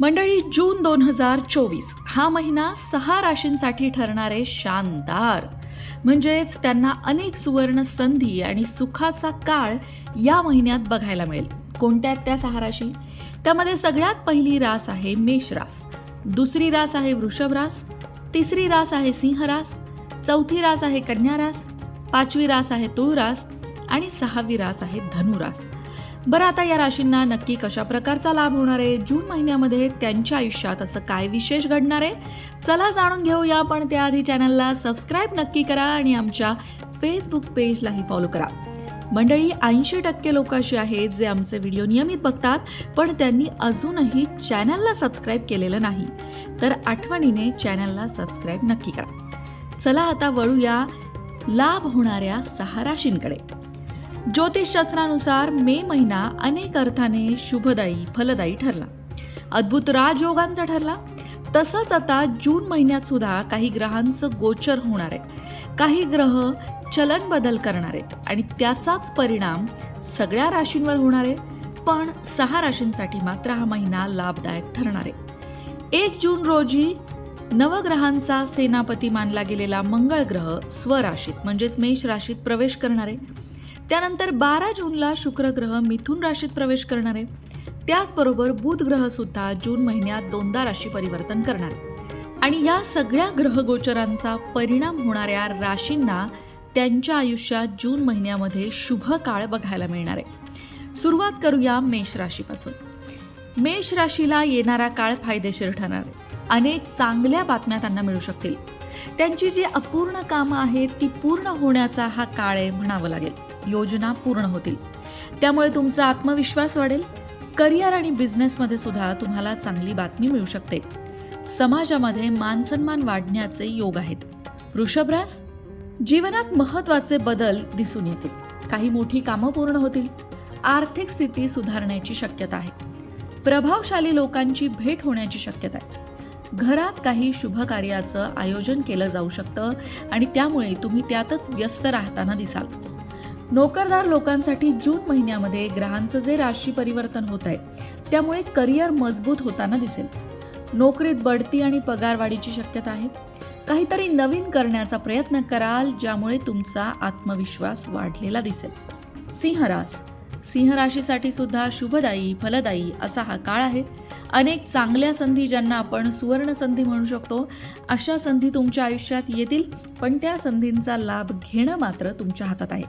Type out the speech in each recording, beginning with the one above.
मंडळी जून दोन हजार चोवीस हा महिना सहा राशींसाठी ठरणारे शानदार. म्हणजेच त्यांना अनेक सुवर्ण संधी आणि सुखाचा काळ या महिन्यात बघायला मिळेल. कोणत्या आहेत त्या सहा राशी? त्यामध्ये सगळ्यात पहिली रास आहे मेष रास. दुसरी रास आहे वृषभ रास. तिसरी रास आहे सिंह रास. चौथी रास आहे कन्या रास. पाचवी रास आहे तुळ रास. आणि सहावी रास आहे धनुरास बरं आता या राशींना नक्की कशा प्रकारचा लाभ होणार आहे? जून महिन्यामध्ये त्यांच्या आयुष्यात असं काय विशेष घडणार आहे? चला जाणून घेऊया पण त्याआधी चॅनलला सबस्क्राईब नक्की करा आणि आमच्या फेसबुक पेजलाही फॉलो करा. मंडळी ऐंशी टक्के लोक अशी आहेत जे आमचे व्हिडिओ नियमित बघतात पण त्यांनी अजूनही चॅनलला सबस्क्राईब केलेलं नाही. तर आठवणीने चॅनलला सबस्क्राईब नक्की करा. चला आता वळूया लाभ होणाऱ्या सहा राशींकडे. ज्योतिषशास्त्रानुसार मे महिना अनेक अर्थाने शुभदायी फलदायी ठरला. अद्भुत राजयोगांचा ठरला. तसंच आता जून महिन्यात सुद्धा काही ग्रहांचं गोचर होणार आहे. काही ग्रह चलन बदल करणार आहेत आणि त्याचाच परिणाम सगळ्या राशींवर होणार आहे. पण सहा राशींसाठी मात्र हा महिना लाभदायक ठरणार आहे. एक जून रोजी नवग्रहांचा सेनापती मानला गेलेला मंगळ ग्रह स्वराशीत म्हणजेच मेष राशीत प्रवेश करणार आहे. त्यानंतर बारा जूनला शुक्र ग्रह मिथुन राशीत प्रवेश करणार आहे. त्याचबरोबर बुध ग्रह सुद्धा जून महिन्यात दोनदा राशी परिवर्तन करणार. आणि या सगळ्या ग्रहगोचरांचा परिणाम होणाऱ्या राशींना त्यांच्या आयुष्यात जून महिन्यामध्ये शुभ काळ बघायला मिळणार आहे. सुरुवात करूया मेष राशीपासून. मेष राशीला येणारा काळ फायदेशीर ठरणार. अनेक चांगल्या बातम्या त्यांना मिळू शकतील. त्यांची जी अपूर्ण कामं आहेत ती पूर्ण होण्याचा हा काळ आहे म्हणावं लागेल. योजना पूर्ण होतील. त्यामुळे तुमचा आत्मविश्वास वाढेल. करिअर आणि बिझनेसमध्ये सुद्धा तुम्हाला चांगली बातमी मिळू शकते. समाजामध्ये मानसन्मान वाढण्याचे योग आहेत. वृषभरास जीवनात महत्त्वाचे बदल दिसून येतील. काही मोठी कामं पूर्ण होतील. आर्थिक स्थिती सुधारण्याची शक्यता आहे. प्रभावशाली लोकांची भेट होण्याची शक्यता आहे. घरात काही शुभ कार्याचं आयोजन केलं जाऊ शकतं आणि त्यामुळे तुम्ही त्यातच व्यस्त राहताना दिसाल. नोकरदार लोकांसाठी जून महिन्यामध्ये ग्रहांचं जे राशी परिवर्तन होत आहे त्यामुळे करिअर मजबूत होताना दिसेल. नोकरीत बढती आणि पगारवाढीची शक्यता आहे. काहीतरी नवीन करण्याचा प्रयत्न कराल ज्यामुळे तुमचा आत्मविश्वास वाढलेला दिसेल. सिंहरास सिंहराशीसाठी सिंह राशीसाठी सुद्धा शुभदायी फलदायी असा हा काळ आहे. अनेक चांगल्या संधी ज्यांना आपण सुवर्ण संधी म्हणू शकतो अशा संधी तुमच्या आयुष्यात येतील पण त्या संधींचा लाभ घेणं मात्र तुमच्या हातात आहे.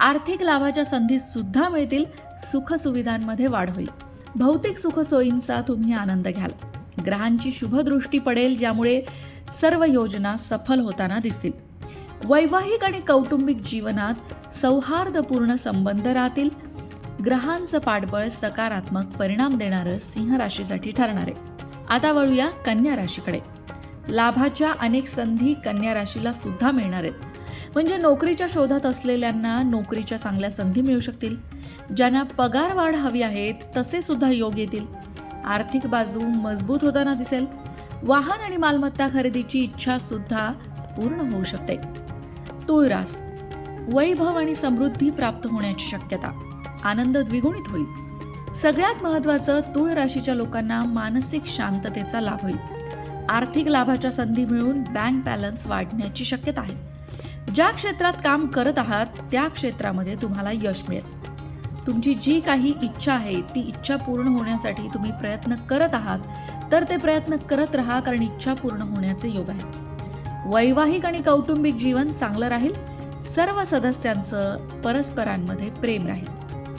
आर्थिक लाभाच्या संधी सुद्धा मिळतील सुखसुविधांमध्ये वाढ होईल. भौतिक सुखसोयींचा तुम्ही आनंद घ्याल. ग्रहांची शुभदृष्टी पडेल ज्यामुळे सर्व योजना सफल होताना दिसतील. वैवाहिक आणि कौटुंबिक जीवनात सौहार्दपूर्ण संबंध राहतील. ग्रहांचं पाठबळ सकारात्मक परिणाम देणारं सिंह राशीसाठी ठरणार आहे. आता वळूया कन्या राशीकडे. लाभाच्या अनेक संधी कन्या राशीला सुद्धा मिळणार आहेत. म्हणजे नोकरीच्या शोधात असलेल्यांना नोकरीच्या चांगल्या संधी मिळू शकतील. ज्यांना पगार वाढ हवी आहेत तसे सुद्धा योग येतील. आर्थिक बाजू मजबूत होताना दिसेल. वाहन आणि मालमत्ता खरेदीची इच्छा सुद्धा पूर्ण होऊ शकते. तुळरास वैभव आणि समृद्धी प्राप्त होण्याची शक्यता. आनंद द्विगुणित होईल. सगळ्यात महत्वाचं तुळ राशीच्या लोकांना मानसिक शांततेचा लाभ होईल. आर्थिक लाभाच्या संधी मिळून बँक बॅलन्स वाढण्याची शक्यता आहे. ज्या क्षेत्रात काम करत आहात त्या क्षेत्रामध्ये तुम्हाला यश मिळेल. तुमची जी काही इच्छा आहे ती इच्छा पूर्ण होण्यासाठी तुम्ही प्रयत्न करत आहात तर ते प्रयत्न करत राहा कारण इच्छा पूर्ण होण्याचे योग आहे वैवाहिक आणि कौटुंबिक जीवन चांगलं राहील. सर्व सदस्यांचं परस्परांमध्ये प्रेम राहील.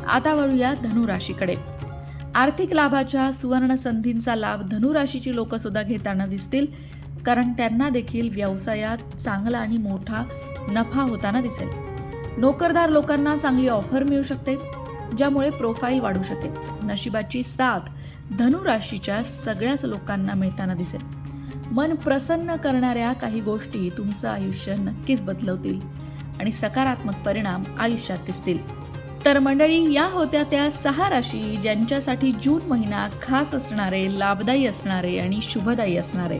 आता वळूया धनुराशीकडे. आर्थिक लाभाच्या सुवर्ण संधींचा लाभ धनुराशीची लोक सुद्धा घेताना दिसतील कारण त्यांना देखील व्यवसायात चांगला आणि मोठा नफा होताना दिसेल. नोकरदार लोकांना चांगली ऑफर मिळू शकते ज्यामुळे प्रोफाईल वाढू शकेल. नशिबाची साथ धनुराशीच्या सगळ्याच लोकांना मिळताना दिसेल. मन प्रसन्न करणाऱ्या काही गोष्टी तुमचं आयुष्य नक्कीच बदलवतील आणि सकारात्मक परिणाम आयुष्यात दिसतील. तर मंडळी या होत्या त्या सहा राशी ज्यांच्यासाठी जून महिना खास असणारे लाभदायी असणारे आणि शुभदायी असणारे.